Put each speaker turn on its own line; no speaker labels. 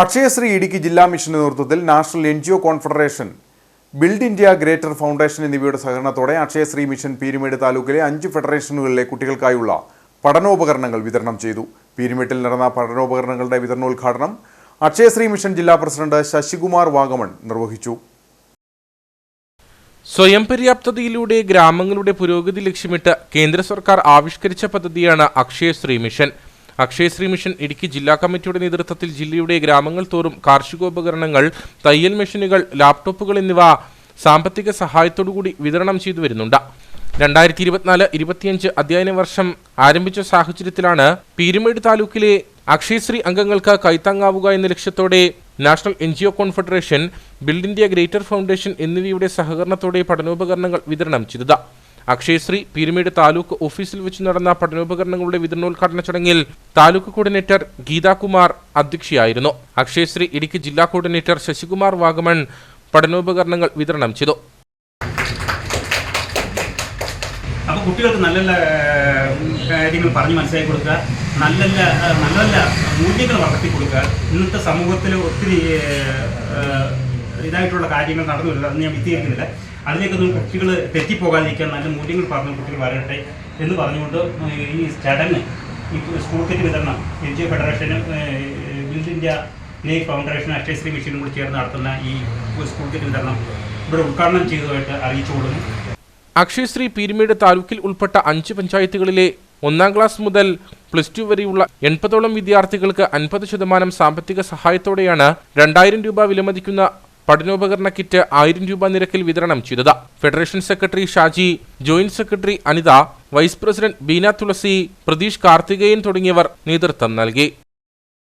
അക്ഷയശ്രീ ഇടുക്കി ജില്ലാ മിഷന്റെ നേതൃത്വത്തിൽ national N G O confederation build India greater foundation എന്നിവയുടെ സഹകരണത്തോടെ അക്ഷയശ്രീ മിഷൻ പീരുമേട് താലൂക്കിലെ അഞ്ച് ഫെഡറേഷനുകളിലെ കുട്ടികൾക്കായുള്ള പഠനോപകരണങ്ങൾ വിതരണം ചെയ്തു. പീരുമേട്ടിൽ നടന്ന പഠനോപകരണങ്ങളുടെ വിതരണോദ്ഘാടനം അക്ഷയശ്രീ മിഷൻ ജില്ലാ പ്രസിഡന്റ് ശശികുമാർ വാഗമൺ നിർവഹിച്ചു.
സ്വയം പര്യാപ്തതയിലൂടെ ഗ്രാമങ്ങളുടെ പുരോഗതി ലക്ഷ്യമിട്ട് കേന്ദ്ര സർക്കാർ ആവിഷ്കരിച്ച പദ്ധതിയാണ് അക്ഷയശ്രീ മിഷൻ. അക്ഷയശ്രീ മിഷൻ ഇടുക്കി ജില്ലാ കമ്മിറ്റിയുടെ നേതൃത്വത്തിൽ ജില്ലയുടെ ഗ്രാമങ്ങൾ തോറും കാർഷികോപകരണങ്ങൾ തയ്യൽ മെഷീനുകൾ ലാപ്ടോപ്പുകൾ എന്നിവ സാമ്പത്തിക സഹായത്തോടുകൂടി വിതരണം ചെയ്തു വരുന്നുണ്ട്. രണ്ടായിരത്തി ഇരുപത്തിനാല് ഇരുപത്തിയഞ്ച് അധ്യയന വർഷം ആരംഭിച്ച സാഹചര്യത്തിലാണ് പീരുമേട് താലൂക്കിലെ അക്ഷയശ്രീ അംഗങ്ങൾക്ക് കൈത്താങ്ങാവുക എന്ന ലക്ഷ്യത്തോടെ national N G O confederation build India greater foundation എന്നിവയുടെ സഹകരണത്തോടെ പഠനോപകരണങ്ങൾ വിതരണം ചെയ്തത്. അക്ഷയശ്രീ പീരുമേട് താലൂക്ക് ഓഫീസിൽ വെച്ച് നടന്ന പഠനോപകരണങ്ങളുടെ വിതരണോദ്ഘാടന ചടങ്ങിൽ താലൂക്ക് കോർഡിനേറ്റർ ഗീതാകുമാർ അധ്യക്ഷയായിരുന്നു. അക്ഷയശ്രീ ഇടുക്കി ജില്ലാ കോർഡിനേറ്റർ ശശികുമാർ വാഗമൺ പഠനോപകരണങ്ങൾ വിതരണം ചെയ്തു.
അപ്പോൾ കുട്ടികൾക്ക് നല്ല നല്ല കാര്യങ്ങൾ പറഞ്ഞ് മനസ്സിലാക്കി കൊടുക്കുക നല്ല നല്ല നല്ല മൂല്യങ്ങൾ വളർത്തി കൊടുക്കുക ഇന്നത്തെ സമൂഹത്തിൽ ഒത്തിരി ഇതായിട്ടുള്ള കാര്യങ്ങൾ നടന്നു വരുന്നത് അത് ഞാൻ അതിലേക്ക് അതിലേക്കൊന്നും കുട്ടികൾ തെറ്റിപ്പോകാതിരിക്കാൻ നല്ല മൂല്യങ്ങൾ പറഞ്ഞ കുട്ടികൾ വരട്ടെ എന്ന് പറഞ്ഞുകൊണ്ട് ഈ ചടങ്ങ് ഈ സ്കൂൾ കിറ്റ് വിതരണം എൻ ജി ഒ ഫെഡറേഷനും ബിൽഡ് ഇന്ത്യ നെയ് ഫൗണ്ടേഷൻ അക്ഷയശ്രീ മിഷനും കൂടി ചേർന്ന് നടത്തുന്ന ഈ സ്കൂൾ കിറ്റ് വിതരണം ഇവിടെ ഉദ്ഘാടനം ചെയ്തതായിട്ട് അറിയിച്ചു
അക്ഷയശ്രീ പീരുമേട് താലൂക്കിൽ ഉൾപ്പെട്ട അഞ്ച് പഞ്ചായത്തുകളിലെ ഒന്നാം ക്ലാസ് മുതൽ പ്ലസ് ടു വരെയുള്ള എൺപതോളം വിദ്യാർത്ഥികൾക്ക് അൻപത് ശതമാനം സാമ്പത്തിക സഹായത്തോടെയാണ് രണ്ടായിരം രൂപ വിലമതിക്കുന്ന പഠനോപകരണ കിറ്റ് ആയിരം രൂപ നിരക്കിൽ വിതരണം ചെയ്തത്. Federation secretary Shaji joint secretary Anitha vice president Beena Thulasi Pratheesh Karthikeyan തുടങ്ങിയവർ നേതൃത്വം നൽകി.